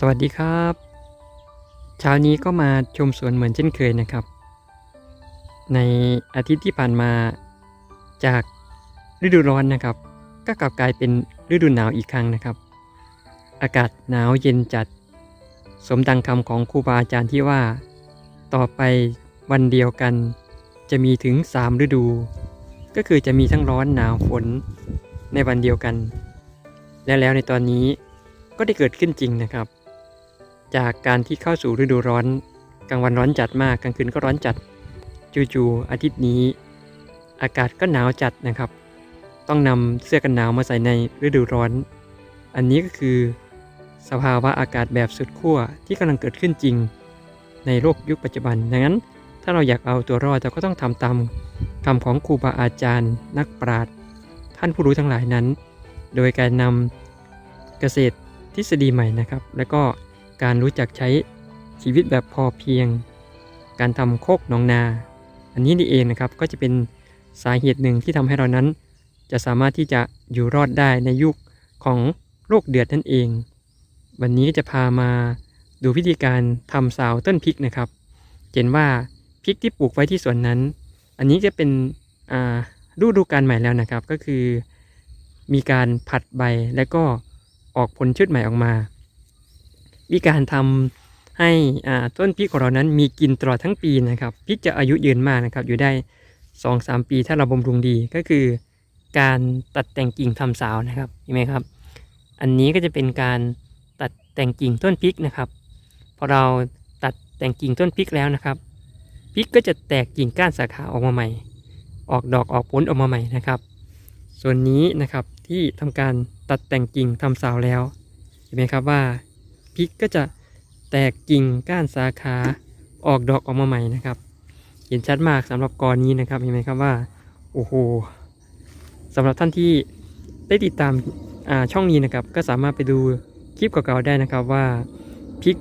สวัสดีครับเช้านี้ก็มาชมสวนเหมือนเช่นเคยนะครับ ในอาทิตย์ที่ผ่านมาจากฤดูร้อนนะครับ ก็กลับกลายเป็นฤดูหนาวอีกครั้งนะครับ อากาศหนาวเย็นจัด สมดังคำของครูบาอาจารย์ที่ว่า ต่อไปวันเดียวกัน จะมีถึง 3 ฤดู ก็คือจะมีทั้งร้อนหนาวฝนในวันเดียวกัน และแล้วในตอนนี้ก็ได้เกิดขึ้นจริงนะครับ จากการที่เข้าสู่ฤดูร้อน กลางวันร้อนจัดมากกลางคืนก็ร้อนจัด จู่ๆอาทิตย์นี้ อากาศก็หนาวจัดนะครับ ต้องนำเสื้อกันหนาวมาใส่ในฤดูร้อน อันนี้ก็คือ สภาวะอากาศแบบสุดขั้วที่กำลังเกิดขึ้นจริง ในโลกยุคปัจจุบันดังนั้น ถ้าเราอยากเอาตัวรอดเราก็ต้องทำตามคำของครูบาอาจารย์ นักปราชญ์ท่านผู้รู้ทั้งหลายนั้น โดยการนำเกษตรทฤษฎีใหม่นะครับ และก็ การรู้จักใช้ชีวิตแบบพอเพียง การทำโคกหนองนา อันนี้นี่เองนะครับก็จะเป็นสาเหตุหนึ่งที่ทำให้เรานั้น จะสามารถที่จะอยู่รอดได้ในยุคของโรคเดือดนั่นเอง วันนี้จะพามาดูวิธีการทำสาวต้นพริกนะครับเห็นว่าพริกที่ปลูกไว้ที่สวนนั้น อันนี้จะเป็นอ่าฤดูการใหม่แล้วนะครับ ก็คือมีการผัดใบและก็ออกผลชุดใหม่ออกมา มีการทำให้ต้นพริกของเรานั้นมีกินตลอดทั้งปีนะครับพริกจะอายุยืนมากนะครับ อยู่ได้ 2-3 ปีถ้าเราบำรุงดีก็คือ การตัดแต่งกิ่งทำสาวนะครับเห็นไหมครับ อันนี้ก็จะเป็นการตัดแต่งกิ่งต้นพริกนะครับพอเราตัดแต่งกิ่งต้นพริกแล้วนะครับพริกก็จะแตกกิ่งก้านสาขาออกมาใหม่ ออกดอกออกผลออกมาใหม่นะครับ ส่วนนี้นะครับที่ทำการตัดแต่งกิ่งทำสาวแล้วเห็นไหมครับว่า พริกก็จะแตกกิ่งก้านสาขาออกดอกออกมาใหม่นะครับ เห็นชัดมากสำหรับกอนี้นะครับเห็นไหมครับว่าโอ้โหสำหรับท่านที่ได้ติดตามาช่องนี้นะครับ ก็สามารถไปดูคลิปเก่าๆได้นะครับว่าพริก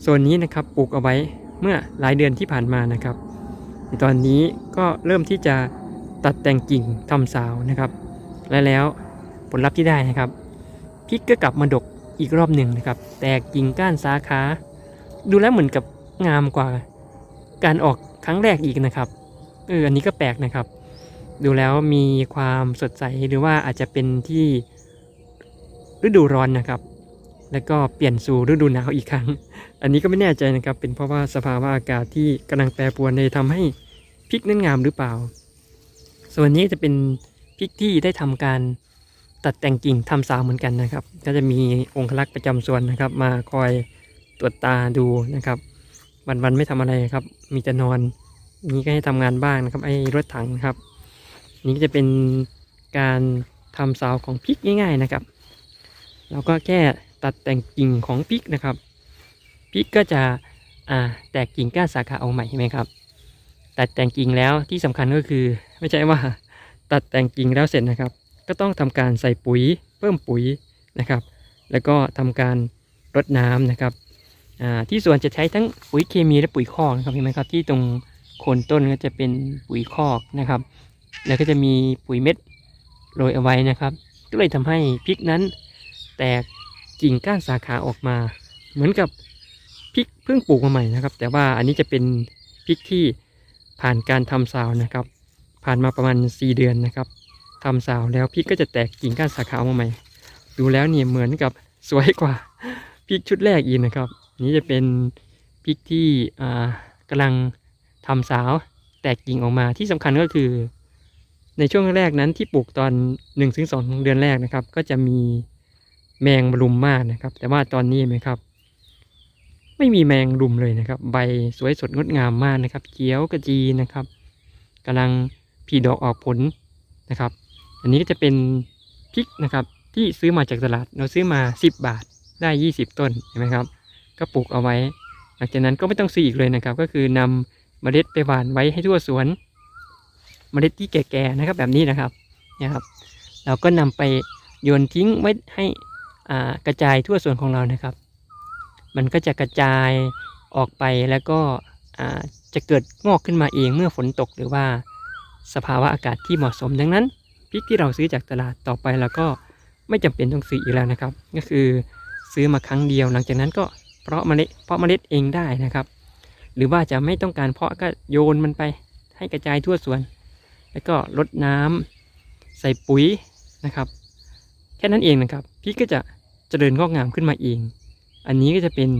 โซนนี้นะครับปลูกเอาไว้เมื่อหลายเดือนที่ผ่านมานะครับในตอนนี้ก็เริ่มที่จะตัดแต่งกิ่งทำสาวนะครับ และแล้วผลลัพธ์ที่ได้นะครับพริกก็กลับมาดก อีกรอบหนึ่งนะครับ แตกกิ่งก้านสาขา ดูแล้วเหมือนกับงามกว่าการออกครั้งแรกอีกนะครับเอออันนี้ก็แปลกนะครับ ดูแล้วมีความสดใสหรือว่าอาจจะเป็นที่ฤดูร้อนนะครับ แล้วก็เปลี่ยนสู่ฤดูหนาวอีกครั้ง อันนี้ก็ไม่แน่ใจนะครับ เป็นเพราะว่าสภาวะอากาศที่กำลังแปรปรวนเลยทำให้พริกนั้นงามหรือเปล่า ส่วนนี้จะเป็นพริกที่ได้ทำการ ตัดแต่งกิ่งทำสาวเหมือนกันนะครับ ก็จะมีองคลักษ์ประจำส่วนนะครับ มาคอยตรวจตาดูนะครับ วันๆไม่ทำอะไรครับ มีแต่นอน นี่ก็ให้ทำงานบ้างนะครับ ไอ้รถถังนะครับ นี่ก็จะเป็นการทำสาวของพริกง่าย ๆนะครับเราก็แค่ตัดแต่งกิ่งของพริกนะครับพริกก็จะอ่าแตกกิ่งก้านสาขาออกใหม่ใช่ไหมครับ ตัดแต่งกิ่งแล้วที่สำคัญก็คือ ไม่ใช่ว่า ตัดแต่งกิ่งแล้วเสร็จนะครับ ก็ต้องทำการใส่ปุ๋ยเพิ่มปุ๋ยนะครับ แล้วก็ทำการรดน้ำนะครับที่สวนจะใช้ทั้งปุ๋ยเคมีและปุ๋ยคอกนะครับเห็นไหมครับที่ตรงโคนต้นก็จะเป็นปุ๋ยคอกนะครับ แล้วก็จะมีปุ๋ยเม็ดโรยเอาไว้นะครับ ก็เลยทำให้พริกนั้น แตกกิ่งก้านสาขาออกมา เหมือนกับพริกเพิ่งปลูกมาใหม่นะครับ แต่ว่าอันนี้จะเป็นพริกที่ผ่านการทำสาวนะครับ ผ่านมาประมาณ 4 เดือนนะครับ ทำสาวแล้วพริกก็จะแตกกิ่งก้านสาขาออกมาใหม่ ดูแล้วเนี่ยเหมือนกับสวยกว่าพริกชุดแรกอีกนะครับ นี่จะเป็นพริกที่อ่ากำลังทำสาวแตกกิ่งออกมาที่สำคัญก็คือ ในช่วงแรกนั้นที่ปลูกตอน1นถึงสเดือนแรกนะครับ ก็จะมีแมงรุมมากนะครับ แต่ว่าตอนนี้ไหมครับ ไม่มีแมงรุมเลยนะครับ ใบสวยสดงดงามมากนะครับเขียวกระจีนะครับกำลังผลิดอกออกผลนะครับ อันนี้ก็จะเป็นพริกนะครับที่ซื้อมาจากตลาดเราซื้อมา 10 บาทได้ 20 ต้นเห็นไหมครับ ก็ปลูกเอาไว้ หลังจากนั้นก็ไม่ต้องซื้ออีกเลยนะครับ ก็คือนำเมล็ดไปหว่านไว้ให้ทั่วสวน เมล็ดที่แก่ๆนะครับแบบนี้นะครับเนี่ยครับ เราก็นำไปโยนทิ้งไว้ให้อ่ากระจายทั่วสวนของเรานะครับ มันก็จะกระจายออกไปแล้วก็อ่าจะเกิดงอกขึ้นมาเองเมื่อฝนตกหรือว่าสภาวะอากาศที่เหมาะสมดังนั้น พริกที่เราซื้อจากตลาดต่อไปเราก็ไม่จำเป็นต้องซื้ออีกแล้วนะครับ ก็คือซื้อมาครั้งเดียว หลังจากนั้นก็เพาะเมล็ดเพาะเมล็ดเองได้นะครับ หรือว่าจะไม่ต้องการเพาะก็โยนมันไปให้กระจายทั่วสวน แล้วก็รดน้ำใส่ปุ๋ยนะครับ แค่นั้นเองนะครับพริกก็จะเจริญงอกงามขึ้นมาเอง อันนี้ก็จะเป็น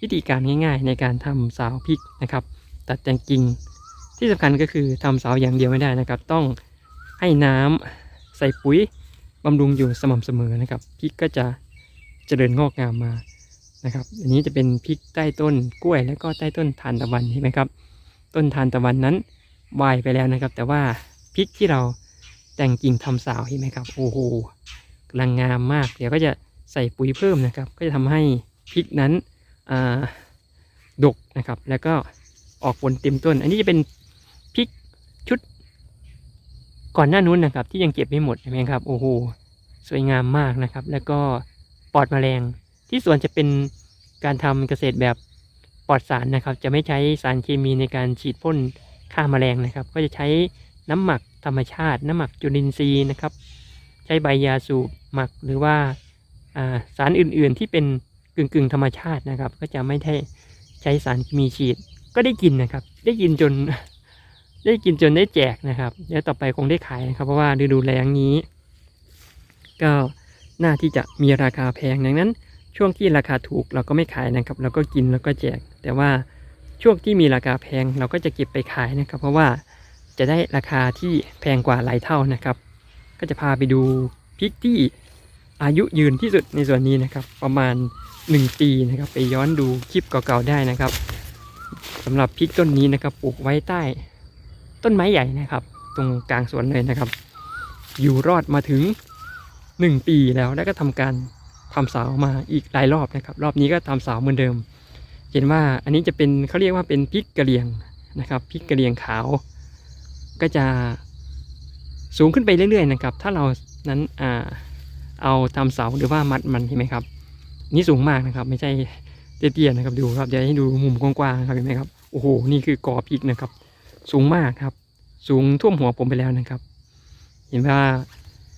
วิธีการง่ายๆ ในการทำสาวพริกนะครับ ตัดแต่งกิ่งที่สำคัญก็คือทำสาวอย่างเดียวไม่ได้นะครับ ต้อง ให้น้ำใส่ปุ๋ยบำรุงอยู่สม่ำเสมอนะครับพริกก็จะเจริญงอกงามมานะครับ อันนี้จะเป็นพริกใต้ต้นกล้วย แล้วก็ใต้ต้นทานตะวันเห็นไหมครับ ต้นทานตะวันนั้นวายไปแล้วนะครับ แต่ว่าพริกที่เราแต่งกิ่งทำสาวเห็นไหมครับโอ้โหกำลังงามมาก เดี๋ยวก็จะใส่ปุ๋ยเพิ่มนะครับ ก็จะทำให้พริกนั้นดกนะครับ แล้วก็ออกผลเต็มต้น อันนี้จะเป็นพริกชุด ก่อนหน้านู้นนะครับ ที่ยังเก็บไม่หมดเห็นไหมครับโอ้โหสวยงามมากนะครับ แล้วก็ปลอดแมลง ที่สวนจะเป็นการทำเกษตรแบบปลอดสารนะครับ จะไม่ใช้สารเคมีในการฉีดพ่นฆ่าแมลงนะครับ ก็จะใช้น้ำหมักธรรมชาติ น้ำหมักจุลินทรีย์นะครับ ใช้ใบยาสูบหมักหรือว่าาสารอื่นๆที่เป็นกึ่งๆธรรมชาตินะครับ ก็จะไม่ได้ใช้สารเคมีฉีด ก็ได้กินนะครับ ได้กินจน ได้กินจนได้แจกนะครับเดี๋ยวต่อไปคงได้ขายนะครับ เพราะว่าฤดูแล้งนี้ ก็น่าที่จะมีราคาแพงดังนั้น ช่วงที่ราคาถูกเราก็ไม่ขายนะครับ เราก็กินแล้วก็แจก แต่ว่าช่วงที่มีราคาแพงเราก็จะเก็บไปขายนะครับ เพราะว่าจะได้ราคาที่แพงกว่าหลายเท่านะครับ ก็จะพาไปดูพริกที่อายุยืนที่สุดในส่วนนี้นะครับ ประมาณ 1 ปีนะครับ ไปย้อนดูคลิปเก่าๆได้นะครับสำหรับพริกต้นนี้นะครับปลูกไว้ใต้ ต้นไม้ใหญ่นะครับ ตรงกลางสวนเลยนะครับ อยู่รอดมาถึง 1 ปีแล้วแล้วก็ทำการทำเสามาอีกหลายรอบนะครับ รอบนี้ก็ทำเสาเหมือนเดิม เห็นว่าอันนี้จะเป็นเขาเรียกว่าเป็นพริกกระเหรี่ยงนะครับพริกกระเหรี่ยงขาว ก็จะสูงขึ้นไปเรื่อยๆนะครับ ถ้าเรานั้นอ่าเอาทำเสาหรือว่ามัดมันเห็นไหมครับ นี่สูงมากนะครับ ไม่ใช่เตี้ยๆนะครับดูครับเดี๋ยวให้ดูมุมกว้างๆนะครับเห็นไหมครับโอ้โหนี่คือกอพริกนะครับ สูงมากครับ สูงท่วมหัวผมไปแล้วนะครับ เห็นว่า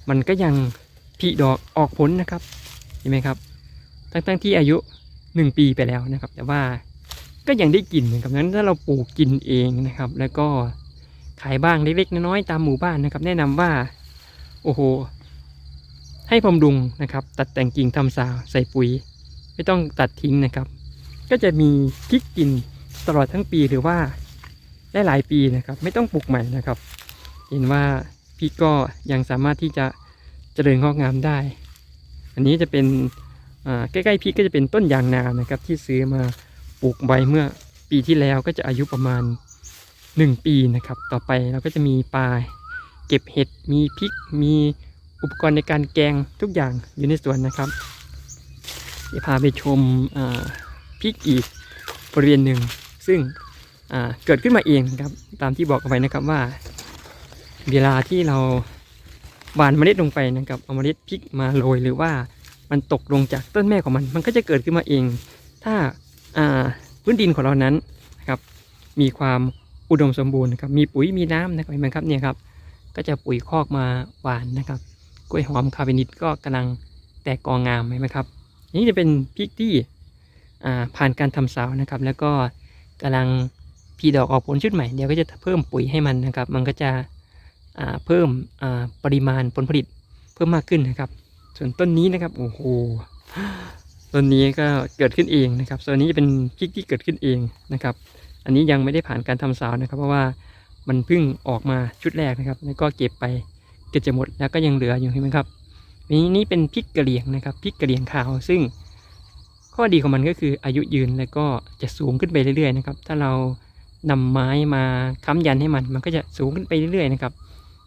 มันก็ยังผลิดอกออกผลนะครับ เห็นไหมครับทั้งๆที่อายุหนึ่งปีไปแล้วนะครับ แต่ว่าก็ยังได้กินนะครับนั้นถ้าเราปลูกกินเองนะครับ แล้วก็ขายบ้างเล็กๆน้อยๆตามหมู่บ้านนะครับ แนะนำว่า โอ้โห ให้บำรุงนะครับ ตัดแต่งกิ่งทำสาวใส่ปุ๋ย ไม่ต้องตัดทิ้งนะครับ ก็จะมีพริกกินตลอดทั้งปีหรือว่า ได้หลายปีนะครับ ไม่ต้องปลูกใหม่นะครับ เห็นว่าพริกก็ยังสามารถที่จะเจริญงอกงามได้ อันนี้จะเป็นใกล้ๆพริกก็จะเป็นต้นยางนานะครับ ที่ซื้อมาปลูกไว้เมื่อปีที่แล้วก็จะอายุประมาณ 1 ปีนะครับ ต่อไปเราก็จะมีปลาเก็บเห็ดมีพริกมีอุปกรณ์ในการแกงทุกอย่างอยู่ในสวนนะครับจะพาไปชมพริกอีกบริเวณหนึ่งซึ่ง เกิดขึ้นมาเองครับตามที่บอกเอาไว้นะครับว่า เวลาที่เราหว่านเมล็ดลงไปนะครับเอาเมล็ดพริกมาโรยหรือว่ามันตกลงจากต้นแม่ของมัน มันก็จะเกิดขึ้นมาเอง ถ้าพื้นดินของเรานั้นนะครับมีความอุดมสมบูรณ์นะครับมีปุ๋ยมีน้ำนะครับเห็นไหมครับเนี่ยครับก็จะปุ๋ยคอกมาหวานนะครับกล้วยหอมคาเวนิดก็กำลังแตกกองามเห็นไหมครับนี่จะเป็นพริกที่ผ่านการทำสาวนะครับ แล้วก็กำลัง พีดอกออกผลชุดใหม่เดี๋ยวก็จะเพิ่มปุ๋ยให้มันนะครับ มันก็จะเพิ่มปริมาณผลผลิตเพิ่มมากขึ้นนะครับ ส่วนต้นนี้นะครับโอ้โหต้นนี้ก็เกิดขึ้นเองนะครับส่วนนี้จะเป็นพริกที่เกิดขึ้นเองนะครับ อันนี้ยังไม่ได้ผ่านการทำสาวนะครับ เพราะว่ามันเพิ่งออกมาชุดแรกนะครับ แล้วก็เก็บไปเก็บจะหมดแล้วก็ยังเหลืออยู่เห็นไหมครับนี้นี่เป็นพริกกระเหลี่ยงนะครับพริกกระเหลี่ยงขาว ซึ่งข้อดีของมันก็คืออายุยืนแล้วก็จะสูงขึ้นไปเรื่อยๆนะครับ ถ้าเรา นำไม้มาค้ำยันให้มัน มันก็จะสูงขึ้นไปเรื่อยๆนะครับ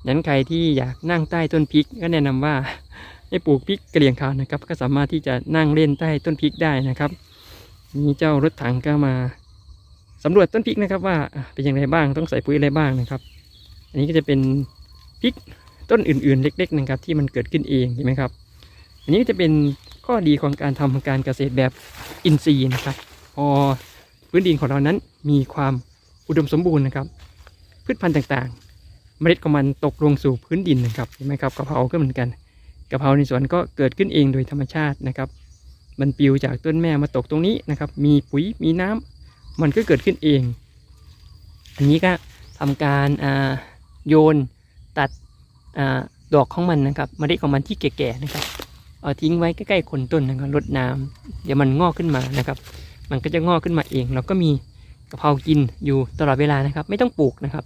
ดังนั้นใครที่อยากนั่งใต้ต้นพริกก็แนะนำว่าให้ปลูกพริกกระเลียงขาวนะครับ ก็สามารถที่จะนั่งเล่นใต้ต้นพริกได้นะครับนี่เจ้ารถถังก็มาสำรวจต้นพริกนะครับว่าเป็นอย่างไรบ้างต้องใส่ปุ๋ยอะไรบ้างนะครับ อันนี้ก็จะเป็นพริกต้นอื่นๆ เล็ก ๆ นะครับ ที่มันเกิดขึ้นเองเห็นไหมครับ อันนี้ก็จะเป็นข้อดีของการทำการเกษตรแบบอินทรีย์นะครับ พอพื้นดินของเรานั้นมีความ อุดมสมบูรณ์นะครับ พืชพันธุ์ต่างๆ เมล็ดของมันตกลงสู่พื้นดินนะครับเห็นไหมครับกะเพราก็เหมือนกันกะเพราในสวนก็เกิดขึ้นเองโดยธรรมชาตินะครับ มันปลิวจากต้นแม่มาตกตรงนี้นะครับ มีปุ๋ยมีน้ำมันก็เกิดขึ้นเอง อันนี้ก็ทำการอ่าโยนตัดอาดอกของมันนะครับเมล็ดของมันที่แก่ๆนะครับเอาทิ้งไว้ใกล้ๆคนต้นนะครับรดน้ำเดี๋ยวมันงอกขึ้นมานะครับ มันก็จะงอกขึ้นมาเองเราก็มี กะเพรากินอยู่ตลอดเวลานะครับ ไม่ต้องปลูกนะครับ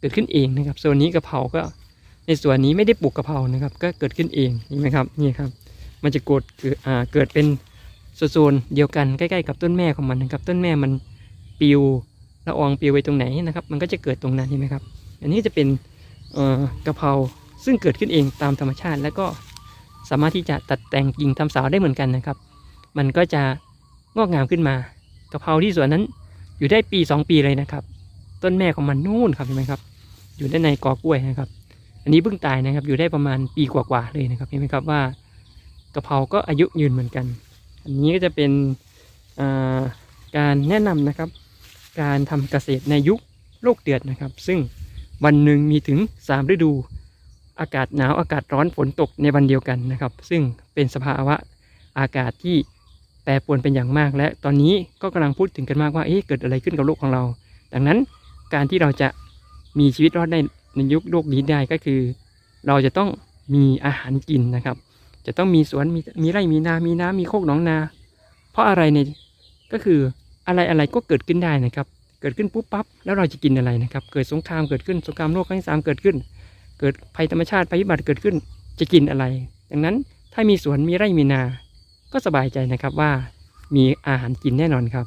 เกิดขึ้นเองนะครับโซนนี้กะเพราก็ในส่วนนี้ไม่ได้ปลูกกะเพรานะครับ ก็เกิดขึ้นเองเห็นไหมครับนี่ครับ มันจะเกิดเกิดอ่าเกิดเป็นโซนเดียวกันใกล้ๆกับต้นแม่ของมันนะครับ ต้นแม่มันปิวละอองปิวไปตรงไหนนะครับ มันก็จะเกิดตรงนั้นเห็นไหมครับ อันนี้จะเป็นเอ่อกะเพราซึ่งเกิดขึ้นเองตามธรรมชาติ แล้วก็สามารถที่จะตัดแต่งกิ่งทำเสาได้เหมือนกันนะครับ มันก็จะงอกงามขึ้นมากะเพราที่สวนนั้น อยู่ได้ปี2ปีเลยนะครับ ต้นแม่ของมันนู่นครับเห็นไหมครับ อยู่ด้านในกอกล้วยนะครับ อันนี้เพิ่งตายนะครับ อยู่ได้ประมาณปีกว่าๆเลยนะครับเห็นไหมครับว่ากะเพราก็อายุยืนเหมือนกัน อันนี้ก็จะเป็นาการแนะนำนะครับ การทำเกษตรในยุคโลกเดือดนะครับ ซึ่งวันหนึ่งมีถึง 3 ฤดู อากาศหนาวอากาศร้อนฝนตกในวันเดียวกันนะครับ ซึ่งเป็นสภาวะอากาศที่ รปรวนเป็นอย่างมาก และตอนนี้ก็กำลังพูดถึงกันมากว่าเอ๊ะเกิดอะไรขึ้นกับโลกของเรา ดังนั้นการที่เราจะมีชีวิตรอดในในยุคโลกนี้ได้ก็คือ เราจะต้องมีอาหารกินนะครับ จะต้องมีสวนมีมีไร่มีนา มีน้ำมีโคกหนองนา เพราะอะไรในก็คืออะไรอะไรก็เกิดขึ้นได้นะครับ เกิดขึ้นปุ๊บปั๊บแล้วเราจะกินอะไรนะครับ เกิดสงครามเกิดขึ้นสงครามโลกครั้งที่สามเกิดขึ้น เกิดภัยธรรมชาติภัยพิบัติเกิดขึ้นจะกินอะไร ดังนั้นถ้ามีสวนมีไร่มีนา ก็สบายใจนะครับว่ามีอาหารกินแน่นอนครับ